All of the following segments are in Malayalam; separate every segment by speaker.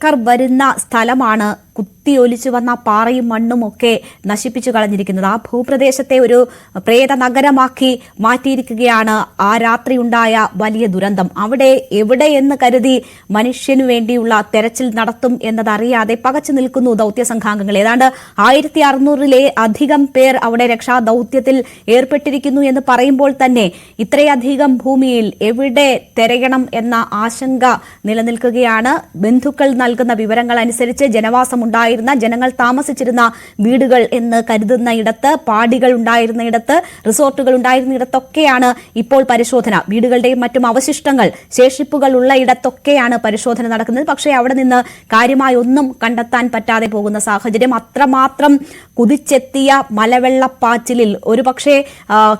Speaker 1: ഏക്കർ വരുന്ന സ്ഥലമാണ് കുത്തിയൊലിച്ചു വന്ന പാറയും മണ്ണും ഒക്കെ നശിപ്പിച്ചു കളഞ്ഞിരിക്കുന്നത്. ആ ഭൂപ്രദേശത്തെ ഒരു പ്രേത നഗരമാക്കി മാറ്റിയിരിക്കുകയാണ് ആ രാത്രി ഉണ്ടായ വലിയ ദുരന്തം. അവിടെ എവിടെ എന്ന് കരുതി മനുഷ്യനു വേണ്ടിയുള്ള തെരച്ചിൽ നടത്തും എന്നതറിയാതെ പകച്ചു നിൽക്കുന്നു ദൗത്യ സംഘാംഗങ്ങൾ. ഏതാണ്ട് ആയിരത്തി അറുന്നൂറിലെ അധികം പേർ അവിടെ രക്ഷാ ദൗത്യത്തിൽ ഏർപ്പെട്ടിരിക്കുന്നു എന്ന് പറയുമ്പോൾ തന്നെ ഇത്രയധികം ഭൂമിയിൽ എവിടെ തെരയണം എന്ന ആശങ്ക നിലനിൽക്കുകയാണ്. ബന്ധുക്കൾ നൽകുന്ന വിവരങ്ങൾ അനുസരിച്ച് ജനവാസമുണ്ടായിരുന്ന ജനങ്ങൾ താമസിച്ചിരുന്ന വീടുകൾ എന്ന് കരുതുന്ന ഇടത്ത് പാടികൾ ഉണ്ടായിരുന്ന ഇടത്ത് റിസോർട്ടുകൾ ഉണ്ടായിരുന്ന ഇടത്തൊക്കെയാണ് ഇപ്പോൾ പരിശോധന. വീടുകളുടെയും മറ്റും അവശിഷ്ടങ്ങൾ ശേഷിപ്പുകൾ ഉള്ള ഇടത്തൊക്കെയാണ് പരിശോധന നടക്കുന്നത്. പക്ഷേ അവിടെ നിന്ന് കാര്യമായി ഒന്നും കണ്ടെത്താൻ പറ്റാതെ പോകുന്ന സാഹചര്യം അത്രമാത്രം കുതിച്ചെത്തിയ മലവെള്ളപ്പാച്ചിലിൽ. ഒരുപക്ഷെ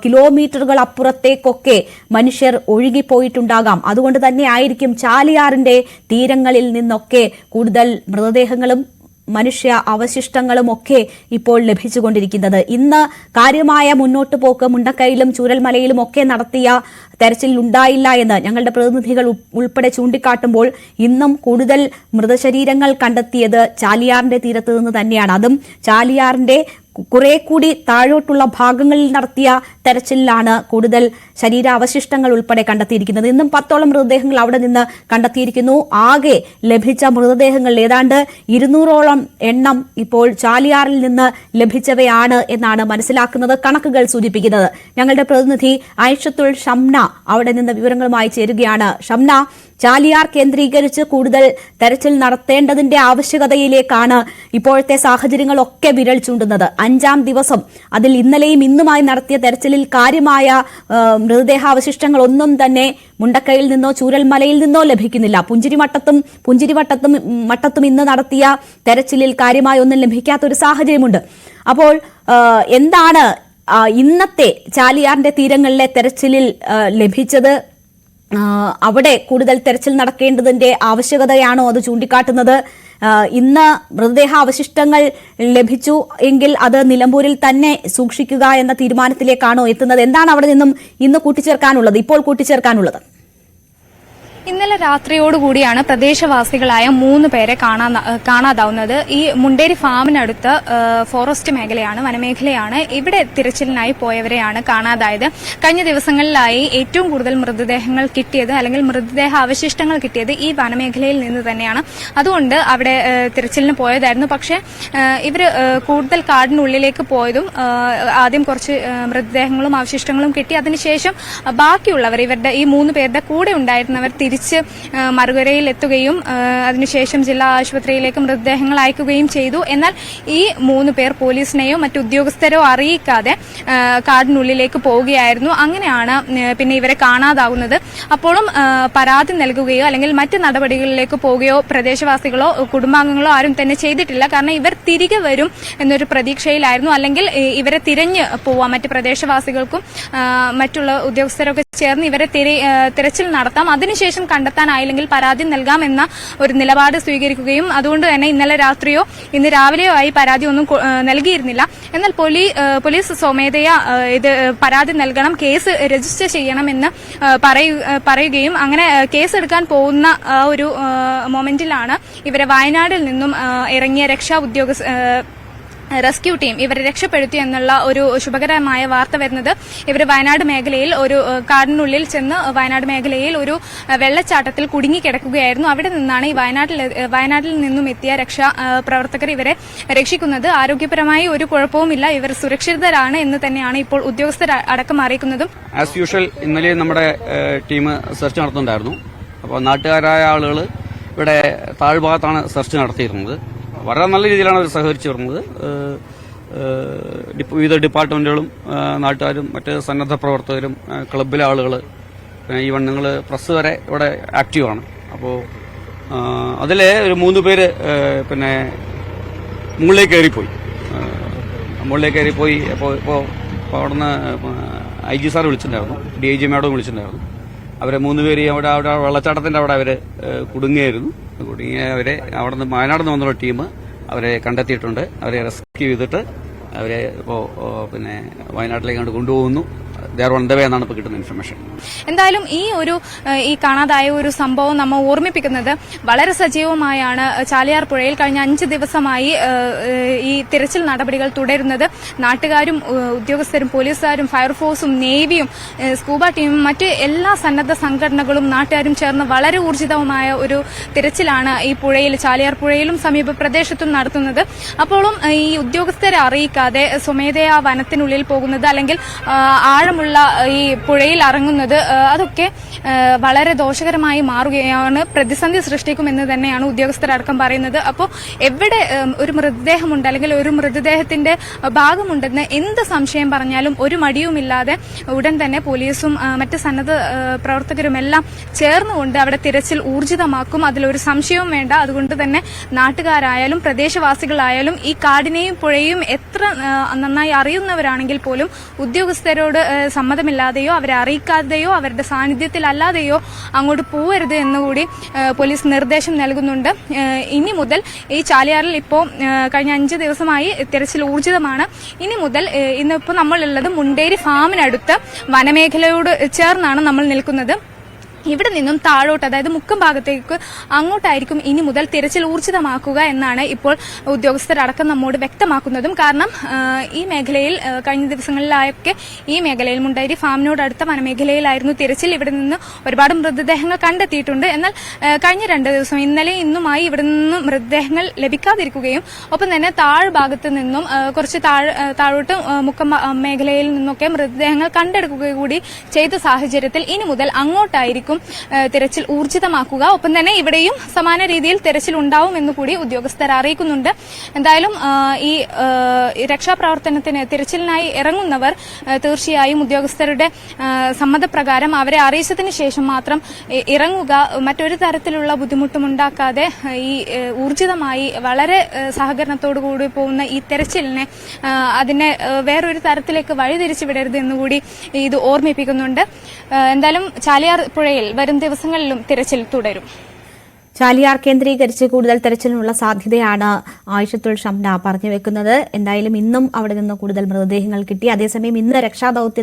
Speaker 1: കിലോമീറ്ററുകൾ അപ്പുറത്തേക്കൊക്കെ മനുഷ്യർ ഒഴുകിപ്പോയിട്ടുണ്ടാകാം. അതുകൊണ്ട് തന്നെ ആയിരിക്കും ചാലിയാറിന്റെ തീരങ്ങളിൽ നിന്നൊക്കെ കൂടുതൽ മൃതദേഹങ്ങളും മനുഷ്യ അവശിഷ്ടങ്ങളുമൊക്കെ ഇപ്പോൾ ലഭിച്ചുകൊണ്ടിരിക്കുന്നത്. ഇന്ന് കാര്യമായ മുന്നോട്ട് പോക്ക് മുണ്ടക്കൈയിലും ചൂരൽമലയിലും ഒക്കെ നടത്തിയ തെരച്ചിൽ ഉണ്ടായില്ല എന്ന് ഞങ്ങളുടെ പ്രതിനിധികൾ ഉൾ- ഉൾപ്പെടെ ചൂണ്ടിക്കാട്ടുമ്പോൾ ഇന്നും കൂടുതൽ മൃതശരീരങ്ങൾ കണ്ടെത്തിയത് ചാലിയാറിന്റെ തീരത്ത് നിന്ന് തന്നെയാണ്. അതും ചാലിയാറിന്റെ കുറെ കൂടി താഴോട്ടുള്ള ഭാഗങ്ങളിൽ നടത്തിയ തെരച്ചിലാണ് കൂടുതൽ ശരീരാവശിഷ്ടങ്ങൾ ഉൾപ്പെടെ കണ്ടെത്തിയിരിക്കുന്നത്. ഇന്നും പത്തോളം മൃതദേഹങ്ങൾ അവിടെ നിന്ന് കണ്ടെത്തിയിരിക്കുന്നു. ആകെ ലഭിച്ച മൃതദേഹങ്ങൾ ഏതാണ്ട് ഇരുന്നൂറോളം എണ്ണം ഇപ്പോൾ ചാലിയാറിൽ നിന്ന് ലഭിച്ചവയാണ് എന്നാണ് മനസ്സിലാക്കുന്നത് കണക്കുകൾ സൂചിപ്പിക്കുന്നത്. ഞങ്ങളുടെ പ്രതിനിധി ഐഷത്തുൽ ഷംന അവിടെ നിന്ന് വിവരങ്ങളുമായി ചേരുകയാണ്. ഷംന ചാലിയാർ കേന്ദ്രീകരിച്ച് കൂടുതൽ തെരച്ചിൽ നടത്തേണ്ടതിന്റെ ആവശ്യകതയിലേക്കാണ് ഇപ്പോഴത്തെ സാഹചര്യങ്ങളൊക്കെ വിരൽ ചൂണ്ടുന്നത്. അഞ്ചാം ദിവസം അതിൽ ഇന്നലെയും ഇന്നുമായി നടത്തിയ തെരച്ചിലിൽ കാര്യമായ മൃതദേഹാവശിഷ്ടങ്ങൾ ഒന്നും തന്നെ മുണ്ടക്കയിൽ നിന്നോ ചൂരൽമലയിൽ നിന്നോ ലഭിക്കുന്നില്ല. പുഞ്ചിരിമട്ടത്തും പുഞ്ചിരിവട്ടത്തും മട്ടത്തും ഇന്ന് നടത്തിയ തെരച്ചിലിൽ കാര്യമായ ഒന്നും ലഭിക്കാത്ത ഒരു സാഹചര്യമുണ്ട്. അപ്പോൾ എന്താണ് ഇന്നത്തെ ചാലിയാറിന്റെ തീരങ്ങളിലെ തെരച്ചിലിൽ ലഭിച്ചത്? അവിടെ കൂടുതൽ തെരച്ചിൽ നടക്കേണ്ടതിന്റെ ആവശ്യകതയാണോ അത് ചൂണ്ടിക്കാട്ടുന്നത്? ഇന്ന് മൃതദേഹ അവശിഷ്ടങ്ങൾ ലഭിച്ചു എങ്കിൽ അത് നിലമ്പൂരിൽ തന്നെ സൂക്ഷിക്കുക എന്ന തീരുമാനത്തിലേക്കാണോ എത്തുന്നത്? എന്താണ് അവിടെ നിന്നും ഇന്ന് കൂട്ടിച്ചേർക്കാനുള്ളത്? ഇപ്പോൾ കൂട്ടിച്ചേർക്കാനുള്ളത്.
Speaker 2: ഇന്നലെ രാത്രിയോടുകൂടിയാണ് പ്രദേശവാസികളായ മൂന്ന് പേരെ കാണാതാവുന്നത്. ഈ മുണ്ടേരി ഫാമിനടുത്ത് ഫോറസ്റ്റ് മേഖലയാണ് വനമേഖലയാണ്. ഇവിടെ തിരച്ചിലിനായി പോയവരെയാണ് കാണാതായത്. കഴിഞ്ഞ ദിവസങ്ങളിലായി ഏറ്റവും കൂടുതൽ മൃതദേഹങ്ങൾ കിട്ടിയത് അല്ലെങ്കിൽ മൃതദേഹ അവശിഷ്ടങ്ങൾ കിട്ടിയത് ഈ വനമേഖലയിൽ നിന്ന് തന്നെയാണ്. അതുകൊണ്ട് അവിടെ തിരച്ചിലിന് പോയതായിരുന്നു. പക്ഷേ ഇവർ കൂടുതൽ കാടിനുള്ളിലേക്ക് പോയതും ആദ്യം കുറച്ച് മൃതദേഹങ്ങളും അവശിഷ്ടങ്ങളും കിട്ടി. അതിനുശേഷം ബാക്കിയുള്ളവർ ഇവരുടെ ഈ മൂന്ന് പേരുടെ കൂടെ ഉണ്ടായിരുന്നവർ തിരിച്ച് മറുകരയിൽ എത്തുകയും അതിനുശേഷം ജില്ലാ ആശുപത്രിയിലേക്ക് മൃതദേഹങ്ങൾ അയക്കുകയും ചെയ്തു. എന്നാൽ ഈ മൂന്ന് പേർ പോലീസിനെയോ മറ്റു ഉദ്യോഗസ്ഥരോ അറിയിക്കാതെ കാടിനുള്ളിലേക്ക് പോവുകയായിരുന്നു. അങ്ങനെയാണ് പിന്നെ ഇവരെ കാണാതാവുന്നത്. അപ്പോഴും പരാതി നൽകുകയോ അല്ലെങ്കിൽ മറ്റ് നടപടികളിലേക്ക് പോവുകയോ പ്രദേശവാസികളോ കുടുംബാംഗങ്ങളോ ആരും തന്നെ ചെയ്തിട്ടില്ല. കാരണം ഇവർ തിരികെ വരും എന്നൊരു പ്രതീക്ഷയിലായിരുന്നു. അല്ലെങ്കിൽ ഇവരെ തിരഞ്ഞ് പോവാം മറ്റ് പ്രദേശവാസികൾക്കും മറ്റുള്ള ഉദ്യോഗസ്ഥരൊക്കെ ചേർന്ന് ഇവരെ തിരച്ചിൽ നടത്താം. അതിനുശേഷം കണ്ടെത്താനായില്ലെങ്കിൽ പരാതി നൽകാമെന്ന ഒരു നിലപാട് സ്വീകരിക്കുകയും അതുകൊണ്ട് തന്നെ ഇന്നലെ രാത്രിയോ ഇന്ന് രാവിലെയോ ആയി പരാതി ഒന്നും നൽകിയിരുന്നില്ല. എന്നാൽ പോലീ പോലീസ് സ്വമേധയാ ഇത് പരാതി നൽകണം കേസ് രജിസ്റ്റർ ചെയ്യണമെന്ന് പറയുകയും അങ്ങനെ കേസ് എടുക്കാൻ പോകുന്ന ഒരു മൊമെന്റിലാണ് ഇവരെ വയനാടിൽ നിന്നും ഇറങ്ങിയ രക്ഷാ ഉദ്യോഗസ്ഥ റെസ്ക്യൂ ടീം ഇവരെ രക്ഷപ്പെടുത്തി എന്നുള്ള ഒരു ശുഭകരമായ വാർത്ത വരുന്നത്. ഇവർ വയനാട് മേഖലയിൽ ഒരു കാടിനുള്ളിൽ ചെന്ന് വയനാട് മേഖലയിൽ ഒരു വെള്ളച്ചാട്ടത്തിൽ കുടുങ്ങിക്കിടക്കുകയായിരുന്നു. അവിടെ നിന്നാണ് ഈ വയനാട്ടിൽ വയനാട്ടിൽ നിന്നും എത്തിയ രക്ഷാ പ്രവർത്തകർ ഇവരെ രക്ഷിക്കുന്നത്. ആരോഗ്യപരമായി ഒരു കുഴപ്പവുമില്ല. ഇവർ സുരക്ഷിതരാണ് എന്ന് തന്നെയാണ് ഇപ്പോൾ ഉദ്യോഗസ്ഥർ അടക്കം അറിയിക്കുന്നതും.
Speaker 3: ആസ് യൂഷ്വൽ ഇന്നലെ നമ്മുടെ ടീം സെർച്ച് നടത്തുന്നുണ്ടായിരുന്നു. അപ്പോൾ നാട്ടുകാരായ ആളുകൾ ഇവിടെ താഴ്ഭാഗത്താണ് സെർച്ച് നടത്തിയിരുന്നത്. വളരെ നല്ല രീതിയിലാണ് അവർ സഹകരിച്ചു വരുന്നത്. വിവിധ ഡിപ്പാർട്ട്മെന്റുകളും നാട്ടുകാരും മറ്റ് സന്നദ്ധ പ്രവർത്തകരും ക്ലബിലെ ആളുകൾ പിന്നെ ഈ വണ്ണങ്ങൾ പ്രസ് വരെ ഇവിടെ ആക്റ്റീവാണ് അപ്പോൾ അതിൽ ഒരു മൂന്ന് പേര് പിന്നെ മുകളിലേക്ക് കയറിപ്പോയി. മുകളിലേക്ക് കയറിപ്പോയി അപ്പോൾ ഇപ്പോൾ ഇപ്പോൾ അവിടുന്ന് ഐ ജി സാർ വിളിച്ചിട്ടുണ്ടായിരുന്നു. ഡി ഐ ജി മാഡം വിളിച്ചിട്ടുണ്ടായിരുന്നു. അവരെ മൂന്ന് പേര് അവിടെ അവിടെ വെള്ളച്ചാട്ടത്തിന്റെ അവിടെ അവർ കുടുങ്ങിയായിരുന്നു. കുടുങ്ങിയ അവരെ അവിടെ നിന്ന് വയനാട് നിന്ന് വന്നുള്ള ടീം അവരെ കണ്ടെത്തിയിട്ടുണ്ട്. അവരെ റെസ്ക്യൂ ചെയ്തിട്ട് അവരെ ഇപ്പോൾ പിന്നെ വയനാട്ടിലേക്ക് കൊണ്ട് കൊണ്ടുപോകുന്നു. എന്നാണ് ഇപ്പോൾ കിട്ടുന്ന ഇൻഫർമേഷൻ
Speaker 2: എന്തായാലും ഈ ഒരു ഈ കാണാതായ ഒരു സംഭവം നമ്മൾ ഓർമ്മിപ്പിക്കുന്നത് വളരെ സജീവമായാണ്. ചാലിയാർ പുഴയിൽ കഴിഞ്ഞ അഞ്ച് ദിവസമായി ഈ തിരച്ചിൽ നടപടികൾ തുടരുന്നത്. നാട്ടുകാരും ഉദ്യോഗസ്ഥരും പോലീസുകാരും ഫയർഫോഴ്സും നേവിയും സ്കൂബ ടീമും മറ്റ് എല്ലാ സന്നദ്ധ സംഘടനകളും നാട്ടുകാരും ചേർന്ന് വളരെ ഊർജിതവുമായ ഒരു തിരച്ചിലാണ് ഈ പുഴയിൽ ചാലിയാർ പുഴയിലും സമീപ പ്രദേശത്തും നടത്തുന്നത്. അപ്പോഴും ഈ ഉദ്യോഗസ്ഥരെ അറിയിക്കാതെ സ്വമേധയാ വനത്തിനുള്ളിൽ പോകുന്നത് അല്ലെങ്കിൽ ആ, ആഴമുള്ള ഈ പുഴയിൽ ഇറങ്ങുന്നത് അതൊക്കെ വളരെ ദോഷകരമായി മാറുകയാണ് പ്രതിസന്ധി സൃഷ്ടിക്കുമെന്ന് തന്നെയാണ് ഉദ്യോഗസ്ഥരടക്കം പറയുന്നത്. അപ്പോൾ എവിടെ ഒരു മൃതദേഹമുണ്ട് അല്ലെങ്കിൽ ഒരു മൃതദേഹത്തിന്റെ ഭാഗമുണ്ടെന്ന് എന്ത് സംശയം പറഞ്ഞാലും ഒരു മടിയുമില്ലാതെ ഉടൻ തന്നെ പോലീസും മറ്റ് സന്നദ്ധ പ്രവർത്തകരുമെല്ലാം ചേർന്നുകൊണ്ട് അവിടെ തിരച്ചിൽ ഊർജിതമാക്കും. അതിലൊരു സംശയവും വേണ്ട. അതുകൊണ്ട് തന്നെ നാട്ടുകാരായാലും പ്രദേശവാസികളായാലും ഈ കാടിനെയും പുഴയും എത്ര നന്നായി അറിയുന്നവരാണെങ്കിൽ പോലും ഉദ്യോഗസ്ഥരോട് ആ, സമ്മതമില്ലാതെയോ അവരെ അറിയിക്കാതെയോ അവരുടെ സാന്നിധ്യത്തിലല്ലാതെയോ അങ്ങോട്ട് പോവരുത് എന്നുകൂടി പോലീസ് നിർദ്ദേശം നൽകുന്നുണ്ട്. ഇനി മുതൽ ഈ ചാലിയാറിൽ ഇപ്പോൾ കഴിഞ്ഞ അഞ്ച് ദിവസമായി തിരച്ചിൽ ഊർജിതമാണ്. ഇനി മുതൽ ഇന്നിപ്പോൾ നമ്മളുള്ളത് മുണ്ടേരി ഫാമിനടുത്ത് വനമേഖലയോട് ചേർന്നാണ് നമ്മൾ നിൽക്കുന്നത്. ഇവിടെ നിന്നും താഴോട്ട് അതായത് മുക്കം ഭാഗത്തേക്ക് അങ്ങോട്ടായിരിക്കും ഇനി മുതൽ തിരച്ചിൽ ഊർജിതമാക്കുക എന്നാണ് ഇപ്പോൾ ഉദ്യോഗസ്ഥരടക്കം നമ്മോട് വ്യക്തമാക്കുന്നതും. കാരണം ഈ മേഖലയിൽ കഴിഞ്ഞ ദിവസങ്ങളിലായൊക്കെ ഈ മേഖലയിൽ മുണ്ടേരി ഫാമിനോട് അടുത്ത വനമേഖലയിലായിരുന്നു തിരച്ചിൽ. ഇവിടെ നിന്ന് ഒരുപാട് മൃതദേഹങ്ങൾ കണ്ടെത്തിയിട്ടുണ്ട്. എന്നാൽ കഴിഞ്ഞ രണ്ട് ദിവസം ഇന്നലെ ഇന്നുമായി ഇവിടെ നിന്ന് മൃതദേഹങ്ങൾ ലഭിക്കാതിരിക്കുകയും ഒപ്പം തന്നെ താഴ്ഭാഗത്ത് നിന്നും കുറച്ച് താഴോട്ട് മുക്കം മേഖലയിൽ നിന്നൊക്കെ മൃതദേഹങ്ങൾ കണ്ടെടുക്കുക കൂടി ചെയ്ത സാഹചര്യത്തിൽ ഇനി മുതൽ അങ്ങോട്ടായിരിക്കും ആ, തിരച്ചിൽ ഊർജിതമാക്കുക. ഒപ്പം തന്നെ ഇവിടെയും സമാന രീതിയിൽ തിരച്ചിൽ ഉണ്ടാവും എന്ന് കൂടി ഉദ്യോഗസ്ഥർ അറിയിക്കുന്നുണ്ട്. എന്തായാലും ഈ രക്ഷാപ്രവർത്തനത്തിന് തിരച്ചിലിനായി ഇറങ്ങുന്നവർ തീർച്ചയായും ഉദ്യോഗസ്ഥരുടെ സമ്മതപ്രകാരം അവരെ അറിയിച്ചതിന് ശേഷം മാത്രം ഇറങ്ങുക. മറ്റൊരു തരത്തിലുള്ള ബുദ്ധിമുട്ടും ഉണ്ടാക്കാതെ ഈ ഊർജിതമായി വളരെ സഹകരണത്തോടു കൂടി പോകുന്ന ഈ തെരച്ചിലിനെ അതിനെ വേറൊരു തരത്തിലേക്ക് വഴിതിരിച്ചു വിടരുത് എന്നുകൂടി ഇത് ഓർമ്മിപ്പിക്കുന്നുണ്ട്. എന്തായാലും ചാലിയാർ പുഴയിൽ വരും ദിവസങ്ങളിലും തിരച്ചിൽ തുടരും.
Speaker 1: ചാലിയാർ കേന്ദ്രീകരിച്ച് കൂടുതൽ തെരച്ചിലിനുള്ള സാധ്യതയാണ് ആയിഷത്തുൽ ഷംന പറഞ്ഞു വെക്കുന്നത് എന്തായാലും ഇന്നും അവിടെ നിന്ന് കൂടുതൽ മൃതദേഹങ്ങൾ കിട്ടി. അതേസമയം ഇന്ന് രക്ഷാദൌത്യ